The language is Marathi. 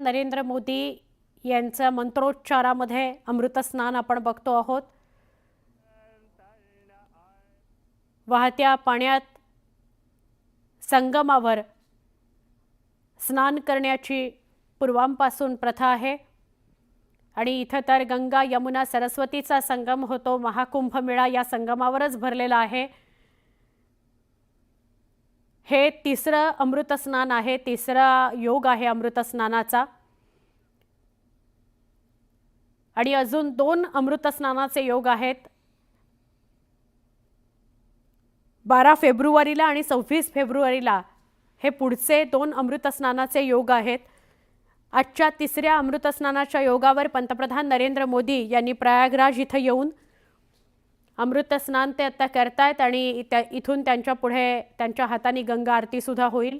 नरेंद्र मोदी यांच्या मंत्रोच्चारामध्ये अमृतस्नान आपण बघतो आहोत. वाहत्या पाण्यात संगमावर स्नान करण्याची पूर्वांपासून प्रथा आहे. आणि इथं तर गंगा यमुना सरस्वतीचा संगम होतो. महाकुंभमेळा या संगमावरच भरलेला आहे. हे तिसरं अमृतस्नान आहे तिसरा योग आहे अमृतस्नानाचा. आणि अजून दोन अमृतस्नानाचे योग आहेत. बारा फेब्रुवारीला आणि सव्वीस फेब्रुवारीला हे पुढचे दोन अमृतस्नानाचे योग आहेत. आजच्या तिसऱ्या अमृतस्नानाच्या योगावर पंतप्रधान नरेंद्र मोदी यांनी प्रयागराज इथं येऊन अमृतस्नान ते आता करतायत आणि त्या इथून त्यांच्या पुढे त्यांच्या हाताने गंगा आरतीसुद्धा होईल.